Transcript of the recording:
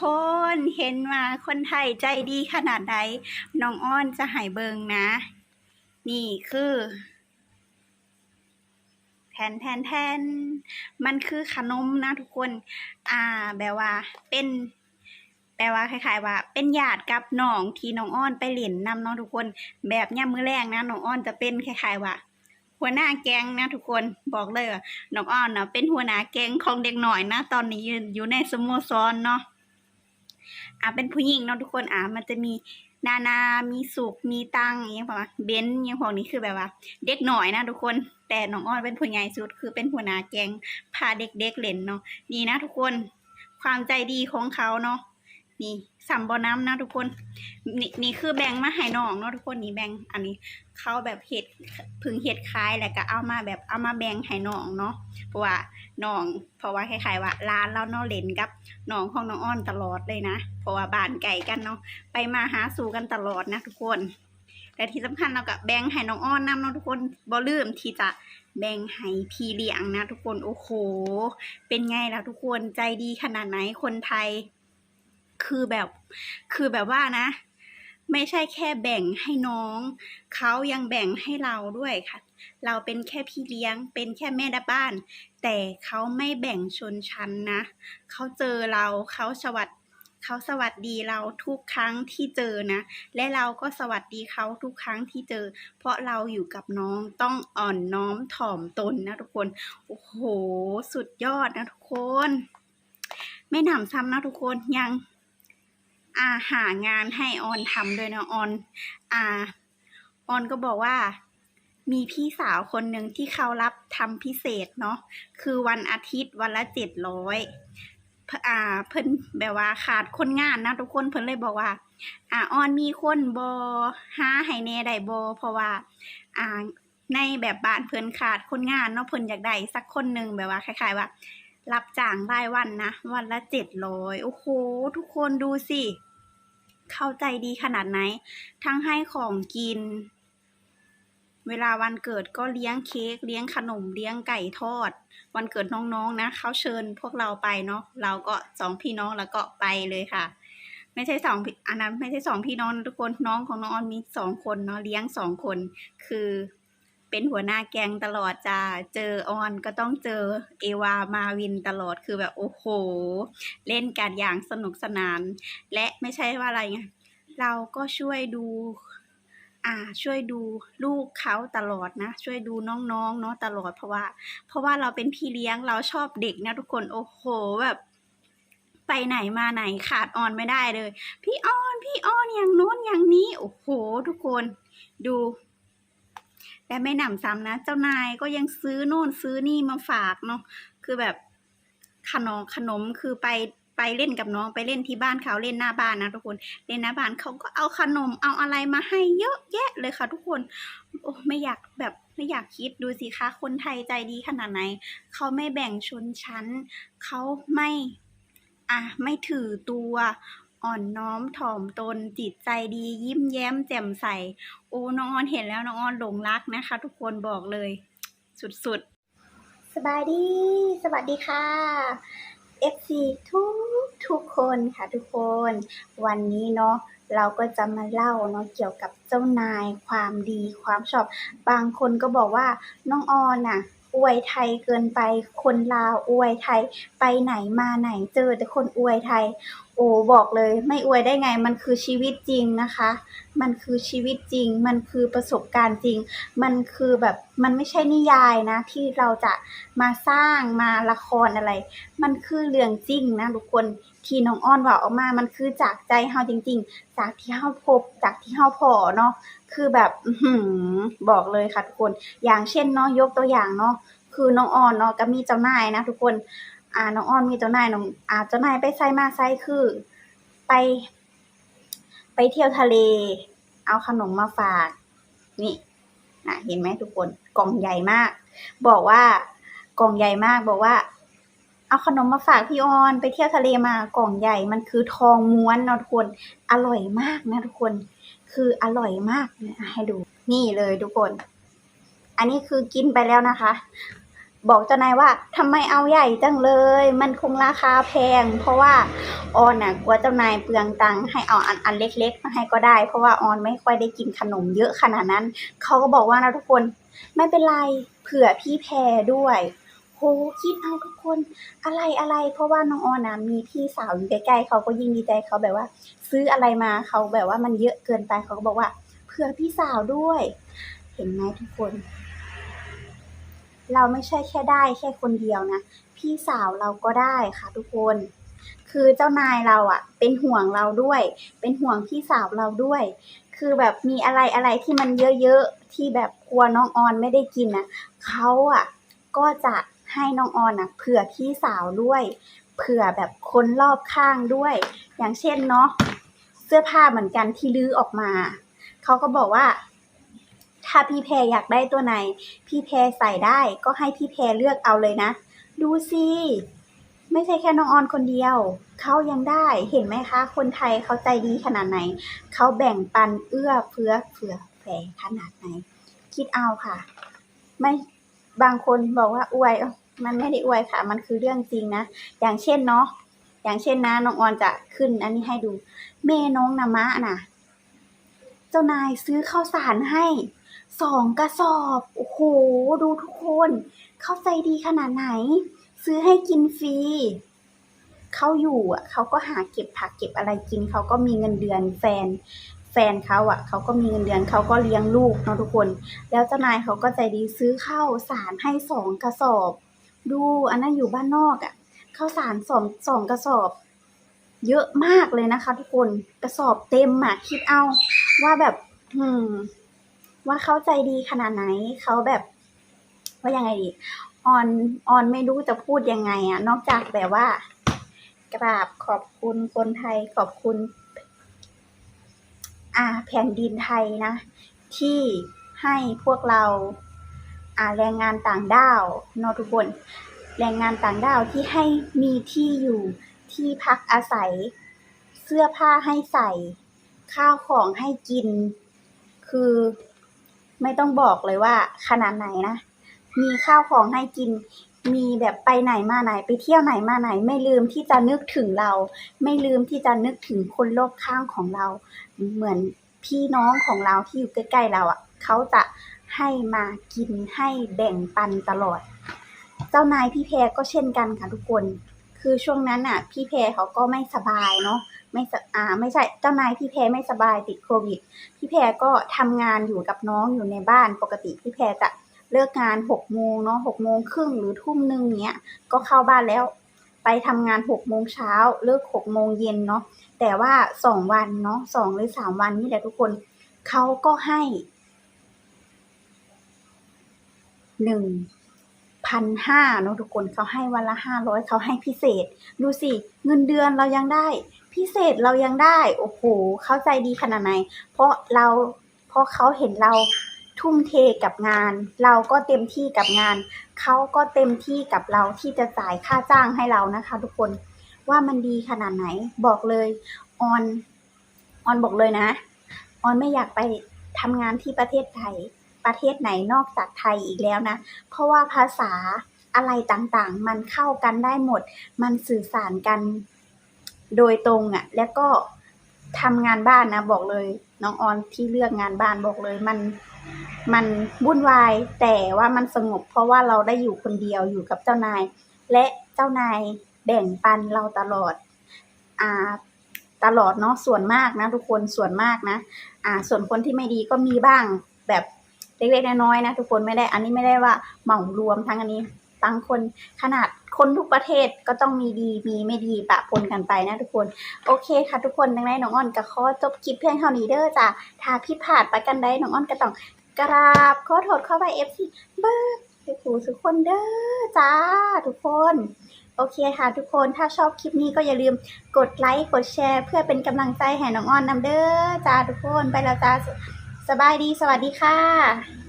คนเห็นว่าคนไทยใจดีขนาดใดน้องอ้อนจะหายเบิงนะ นี่คือแทนแทนแทนมันคือขนมนะทุกคน อ่าแบบว่าเป็นแปลว่าคล้ายๆว่า เป็นญาติกับน้องที่น้องอ้อนไปเล่นนำเนาะทุกคน แบบย่ำมือแรงนะน้องอ้อนจะเป็นคล้ายๆว่า หัวหน้าแก๊งนะทุกคนบอกเลยว่าน้องอ้อนนะเป็นหัวหน้าแก๊งของเด็กหน่อยนะ ตอนนี้อยู่อยู่ในสโมสรเนาะ อ่าเป็นผู้หญิงเนาะทุกคนอ่ามันจะมีนานา มีสุข มีตังอย่างเงี้ยประเบนซ์อย่างพวกนี้คือแบบว่า เด็กหน่อยนะทุกคน แต่น้องอ้อนเป็นผู้ใหญ่สุด คือเป็นหัวหน้าแกงพาเด็กๆเล่นเนาะ นี่นะทุกคน ความใจดีของเขาเนาะ นี่สัมบอน้ำนะทุกคนนี่นี่คือแบงมาให้น้องเนาะทุกคนนี่แบงอันนี้เขาแบบเห็ดผึ่งเห็ดคล้ายแล้วก็เอามาแบบเอามาแบงให้น้องเนาะเพราะว่าน้อง เพราะว่าคล้ายๆว่าร้านเราเนาะเล่นกับน้องของน้องอ้อนตลอดเลยนะเพราะว่าบ้านไก่กันเนาะไปมาหาสู่กันตลอดนะทุกคน แต่ที่สำคัญเราก็แบงให้น้องอ้อนน้ำเนาะทุกคนบ่ลืมที่จะแบ่งให้พี่เลี้ยงนะทุกคนโอ้โห เป็นไงล่ะทุกคนใจดีขนาดไหนคนไทย คือแบบ คือแบบว่านะ ไม่ใช่แค่แบ่งให้น้อง เขายังแบ่งให้เราด้วยค่ะ เราเป็นแค่พี่เลี้ยง เป็นแค่แม่ดบ้าน แต่เขาไม่แบ่งชนชั้นนะ เขาเจอเราเขาสวัสดเขาสวัสดีเราทุกครั้งที่เจอนะ และเราก็สวัสดีเขาทุกครั้งที่เจอ เพราะเราอยู่กับน้องต้องอ่อนน้อมถ่อมตนนะทุกคน โอ้โห สุดยอดนะทุกคน ไม่หนำซ้ำนะทุกคนยัง อาหางานให้ออนทำด้วยนะออนอ่าออนก็บอกว่า มีพี่สาวคนหนึ่งที่เขารับทำพิเศษเนาะคือวันอาทิตย์วันละเจ็ดร้อยอ่าเพิ่นแบบว่าขาดคนงานนะทุกคนเพิ่นเลยบอกว่า อ่าออนมีคนบอหาให้แน่ได้บอเพราะว่า อ่าในแบบบ้านเพิ่นขาดคนงานเนาะเพิ่นอยากได้สักคนหนึ่งแบบว่าคล้ายๆว่า รับจ้างรายวันนะ วันละเจ็ดร้อยโอ้โห ทุกคนดูสิ เข้าใจดีขนาดไหน ทั้งให้ของกิน เวลาวันเกิดก็เลี้ยงเค้กเลี้ยงขนมเลี้ยงไก่ทอด วันเกิดน้องๆนะเขาเชิญพวกเราไปเนาะเราก็สองพี่น้องแล้วก็ไปเลยค่ะ ไม่ใช่สองพี่อันนั้นไม่ใช่สองพี่น้องทุกคนน้องของน้องออนมีสองคนเนาะเลี้ยงสองคน คือ เป็นหัวหน้าแกงตลอดจ้า เจอออนก็ต้องเจอเอวามาวินตลอดคือแบบโอ้โห เล่นกันอย่างสนุกสนาน และไม่ใช่ว่าอะไรไงเราก็ช่วยดู อ่า ช่วยดูลูกเขาตลอดนะ ช่วยดูน้องๆเนาะตลอดเพราะว่า เพราะว่าเราเป็นพี่เลี้ยงเราชอบเด็กนะทุกคนโอ้โหแบบไปไหนมาไหนขาดออนไม่ได้เลย พี่ออนพี่ออนอย่างโน้นอย่างนี้ โอ้โห ทุกคน ดู และไม่หนำซ้ำนะ เจ้านายก็ยังซื้อโน่นซื้อนี่มาฝากเนาะคือแบบขนมขนมคือไปไปเล่นกับน้องไปเล่นที่บ้านเขาเล่นหน้าบ้านนะทุกคนเล่นหน้าบ้านเขาก็เอาขนมเอาอะไรมาให้เยอะแยะเลยค่ะทุกคน โอ้ไม่อยากแบบไม่อยากคิดดูสิคะคนไทยใจดีขนาดไหนเขาไม่แบ่งชนชั้นเขาไม่อะไม่ถือตัว อ่อนน้อมถ่อมตนจิตใจดียิ้มแย้มแจ่มใส โอ้น้องออนเห็นแล้วน้องออนหลงรักนะคะ ทุกคนบอกเลย สุดๆ สบายดี สวัสดีค่ะ FC ทุกทุกคนค่ะทุกคน วันนี้เนาะเราก็จะมาเล่าเนาะเกี่ยวกับเจ้านายความดีความชอบ บางคนก็บอกว่าน้องออนน่ะอวยไทยเกินไปคนลาวอวยไทย ไปไหนมาไหนเจอแต่คนอวยไทย โอ้บอกเลยไม่อวยได้ไง มันคือชีวิตจริงนะคะ มันคือชีวิตจริง มันคือประสบการณ์จริง มันคือแบบมันไม่ใช่นิยายนะ ที่เราจะมาสร้างมาละครอะไร มันคือเรื่องจริงนะทุกคนที่น้องอ้อนว่าออกมา มันคือจากใจเฮาจริง ๆ จากที่เฮาพบ จากที่เฮาพอเนาะคือแบบหืบอกเลยค่ะทุกคน อย่างเช่นเนาะยกตัวอย่างเนาะคือน้องออนเนาะก็มีเจ้านายนะทุกคน อ่าน้องอ้อนมีเจ้านายน้องอ่าเจ้านายไปไสมาไสคือ ไป ไปเที่ยวทะเล เอาขนมมาฝาก นี่น่ะเห็นไหมทุกคนกล่องใหญ่มาก บอกว่ากล่องใหญ่มากบอกว่า เอาขนมมาฝากพี่ออนไปเที่ยวทะเลมากล่องใหญ่มันคือทองม้วนนะทุกคนอร่อยมากนะทุกคน คืออร่อยมากให้ดู นี่เลยทุกคน อันนี้คือกินไปแล้วนะคะ บอกเจ้านายว่าทำไมเอาใหญ่จังเลย มันคงราคาแพง เพราะว่าออนน่ะกลัวเจ้านายเปลืองตังค์ให้เอาอันอันเล็กๆมาให้ก็ได้ เพราะว่าออนไม่ค่อยได้กินขนมเยอะขนาดนั้น เขาก็บอกว่านะทุกคนไม่เป็นไรเผื่อพี่แพรด้วยโหคิดเอาทุกคนอะไรอะไรเพราะว่าน้องออนนะมีพี่สาวอยู่ใกล้ๆเขาก็ยิ่งดีใจเขาแบบว่า ซื้ออะไรมาเขาแบบว่ามันเยอะเกินไปเขาก็บอกว่า เผื่อพี่สาวด้วย เห็นไหมทุกคน เราไม่ใช่แค่ได้แค่คนเดียวนะ พี่สาวเราก็ได้ค่ะทุกคน คือเจ้านายเราอะเป็นห่วงเราด้วย เป็นห่วงพี่สาวเราด้วย คือแบบมีอะไรอะไรที่มันเยอะๆที่แบบกลัวน้องออนไม่ได้กินนะเขาอะก็จะให้น้องออนนะเผื่อพี่สาวด้วย เผื่อแบบคนรอบข้างด้วย อย่างเช่นเนาะเสื้อผ้าเหมือนกันที่ลื้อออกมาเขาก็บอกว่า ถ้าพี่แพรอยากได้ตัวไหน พี่แพรใส่ได้ก็ให้พี่แพรเลือกเอาเลยนะ ดูสิไม่ใช่แค่น้องออนคนเดียว เขายังได้เห็นไหมคะ คนไทยเขาใจดีขนาดไหน เขาแบ่งปันเอื้อเฟื้อเผื่อแผ่ขนาดไหน คิดเอาค่ะ ไม่บางคนบอกว่าอวยมันไม่ได้อวยค่ะ มันคือเรื่องจริงนะ อย่างเช่นเนาะอย่างเช่นนะน้องออนจะขึ้นอันนี้ให้ดูแม่น้องนามะน่ะ เจ้านายซื้อข้าวสารให้ สองกระสอบ โอ้โห ดูทุกคน เข้าใจดีขนาดไหน ซื้อให้กินฟรีเขาอยู่อะเขาก็หาเก็บผักเก็บอะไรกินเขาก็มีเงินเดือนแฟน แฟนเขาอะเขาก็มีเงินเดือนเขาก็เลี้ยงลูกเนาะทุกคน แล้วเจ้านายเขาก็ใจดีซื้อข้าวสารให้สองกระสอบ ดูอันนั้นอยู่บ้านนอกอะข้าวสารสองสองกระสอบ เยอะมากเลยนะคะ ทุกคนกระสอบเต็มอะคิดเอาว่าแบบ อืม ว่าเขาใจดีขนาดไหนเขาแบบว่ายังไงดีออนออนไม่รู้จะพูดยังไงอะนอกจากแบบว่า กราบขอบคุณคนไทยขอบคุณ อ่า แผ่นดินไทยนะ ที่ให้พวกเรา อ่าแรงงานต่างด้าวนาะทุกคนแรงงานต่างด้าวที่ให้มีที่อยู่ที่พักอาศัย เสื้อผ้าให้ใส่ ข้าวของให้กิน คือ ไม่ต้องบอกเลยว่าขนาดไหนนะ มีข้าวของให้กิน มีแบบไปไหนมาไหนไปเที่ยวไหนมาไหน ไม่ลืมที่จะนึกถึงเรา ไม่ลืมที่จะนึกถึงคนรอบข้างของเรา เหมือนพี่น้องของเราที่อยู่ใกล้ๆเราอะเขาจะให้มากินให้แบ่งปันตลอด เจ้านายพี่แพรก็เช่นกันค่ะทุกคน คือช่วงนั้นน่ะ พี่แพรเขาก็ไม่สบายเนาะไม่สอ่าไม่ใช่เจ้านายพี่แพรไม่สบายติดโควิด พี่แพรก็ทำงานอยู่กับน้องอยู่ในบ้านปกติพี่แพรจะเลิกงานหกโมงเนาะหกโมงครึ่งหรือทุ่มหนึ่งเนี้ยก็เข้าบ้านแล้ว ไปทำงานหกโมงเช้าเลิกหกโมงเย็นเนาะแต่ว่าสองวันเนาะสองหรือสามวันนี่แหละทุกคนเขาก็ให้หนึ่ง พันห้าเนาะทุกคนเขาให้วันละห้าร้อยเขาให้พิเศษ ดูสิ เงินเดือนเรายังได้ พิเศษเรายังได้ โอ้โหเข้าใจดีขนาดไหน เพราะเราเพราะเขาเห็นเราทุ่มเทกับงาน เราก็เต็มที่กับงาน เขาก็เต็มที่กับเราที่จะจ่ายค่าจ้างให้เรานะคะ ทุกคนว่ามันดีขนาดไหนบอกเลยออนออนบอกเลยนะออนไม่อยากไปทำงานที่ประเทศไทย ประเทศไหนนอกจากไทยอีกแล้วนะ เพราะว่าภาษาอะไรต่างๆ มันเข้ากันได้หมด มันสื่อสารกันโดยตรงอะ่ะ แล้วก็ทำงานบ้านนะบอกเลย น้องออนที่เลือกงานบ้านบอกเลยมันมันวุ่นวายแต่ว่ามันสงบ เพราะว่าเราได้อยู่คนเดียวอยู่กับเจ้านาย และเจ้านายแบ่งปันเราตลอดอ่าตลอดเนาะส่วนมากนะ ทุกคนส่วนมากนะ อ่า ส่วนคนที่ไม่ดีก็มีบ้างแบบ เล็กๆน้อยๆนะทุกคนไม่ได้อันนี้ไม่ได้ว่าเหมารวมทั้งอันนี้บางคนขนาดคนทุกประเทศก็ต้องมีดีมีไม่ดีปะปนกันไปนะทุกคน โอเคค่ะทุกคนดังนั้นน้องอ้อนก็ขอจบคลิปเพียงเท่านี้เด้อจ้ะถ้าผิดพลาดไปกันได้น้องอ้อนก็ต้องกราบขอโทษเข้าไปเอฟซีเบิร์ดไปผูทุกคนเด้อจ้าทุกคน โอเคค่ะทุกคนถ้าชอบคลิปนี้ก็อย่าลืมกดไลค์กดแชร์ เพื่อเป็นกำลังใจให้น้องอ้อนนำเด้อจ้าทุกคนไปแล้วจ้า สบายดี สวัสดีค่ะ